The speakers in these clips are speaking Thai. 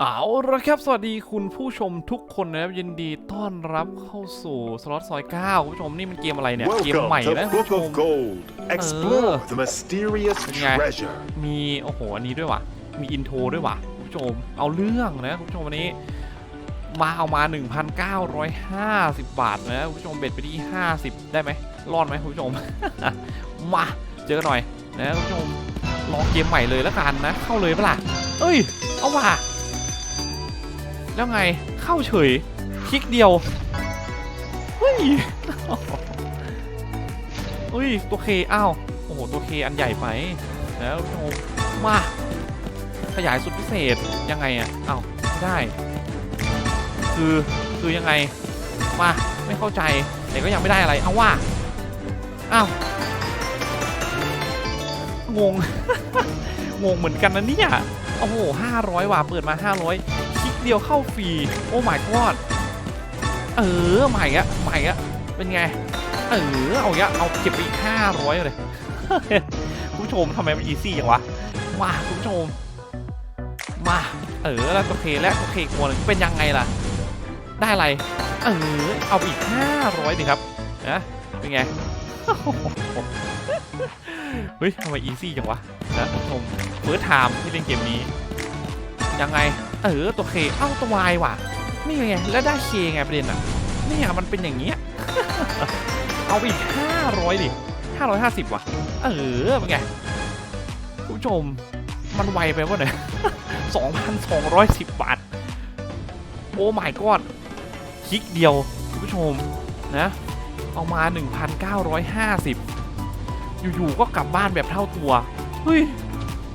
เอาละครับ สวัสดีคุณผู้ชมทุกคนนะครับ ยินดีต้อนรับเข้าสู่สล็อตซอย9คุณผู้ชมนี่มันเกมอะไรเนี่ย เกม Welcome ใหม่ to นะคุณ Book ผู้ชม of Gold. Explore the mysterious Yeah. treasure. มีโอ้โหอันนี้ด้วยว่ะ มีอินโทรด้วยว่ะคุณผู้ชม เอาเรื่องนะคุณผู้ชมวันนี้ มาเอามา 1,950 บาทนะคุณผู้ชมเบ็ดไปที่ 50 ได้ไหมรอดไหมคุณผู้ชม มาเจอกันหน่อยนะคุณผู้ชมลองเกมใหม่เลยแล้วกันนะ เข้าเลยปะล่ะเอ้ย เอาว่ะ แล้วไงเข้าเฉยคลิกเดียวเฮ้ยเฮ้ยตัวเคอ้าวโอ้โหตัวเคอันใหญ่ไปแล้วคุณผู้ชมาขยายสุดพิเศษยังไงอะอ้าวไม่ได้ คือคือยังไงมาไม่เข้าใจแต่ก็ยังไม่ได้อะไรเอาว่าอ้าวงง งงเหมือนกันนะเนี่ย โอ้โหห้าร้อยว่ะ เปิดมาห้าร้อยคลิกเดียวเข้าฟรี โอ้ my god เออ ใหม่อะใหม่อะเป็นไง เออ เอาอย่างเงี้ยเอาเก็บไปอีกห้าร้อยเลย คุณผู้ชมทำไมมันอีซี่อย่างวะ มาคุณผู้ชม มา เออ แล้วตัวเคและตัวเคกตัวหนึงเป็นยังไงล่ะ ได้อะไร เออ เอาอีกห้าร้อยดิครับนะเป็นไง เฮ้ยทำไมอีซี่จังวะนะผมเฟิร์สไทม์ที่เล่นเกมนี้ ยังไง เออตัวเคเอ้าตัววายว่ะ นี่ไง แล้วได้เคไงประเด็นอะนี่ยมันเป็นอย่างเงี้ย เอาอีกห้าร้อยดิห้าร้อยห้าสิบว่ะ เออเป็นไงผู้ชมมันไวไปวะเนี่ยสองพันสองร้อยสิบบาท โอ้ my god คลิกเดียวคุณผู้ชมนะ เอามา 1,950 อยู่ๆก็กลับบ้านแบบเท่าตัว เฮ้ย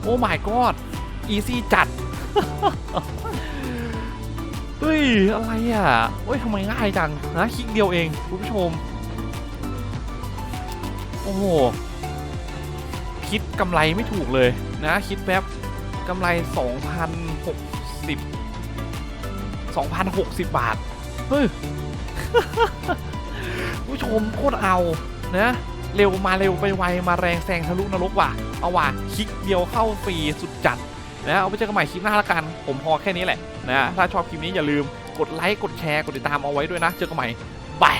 โอ้ my god อีซี่จัด เฮ้ย อะไรอะเฮ้ยทำไมง่ายจังนะคลิกเดียวเอง คุณผู้ชม โอ้โห คิดกำไรไม่ถูกเลยนะ คิดแป๊บกำไร 2,060 2,060 บาท เฮ้ย ผู้ชมโคตรเอานะเร็วมาเร็วไปไวมาแรงแซงทะลุนรกว่ะเอาว่ะคลิกเดียวเข้าฟรีสุดจัดนะเอาไปเจอกันใหม่คลิปหน้าละกัน ผมพอแค่นี้แหละนะถ้าชอบคลิปนี้อย่าลืมกดไลค์กดแชร์กดติดตามเอาไว้ด้วยนะ เจอกันใหม่บาย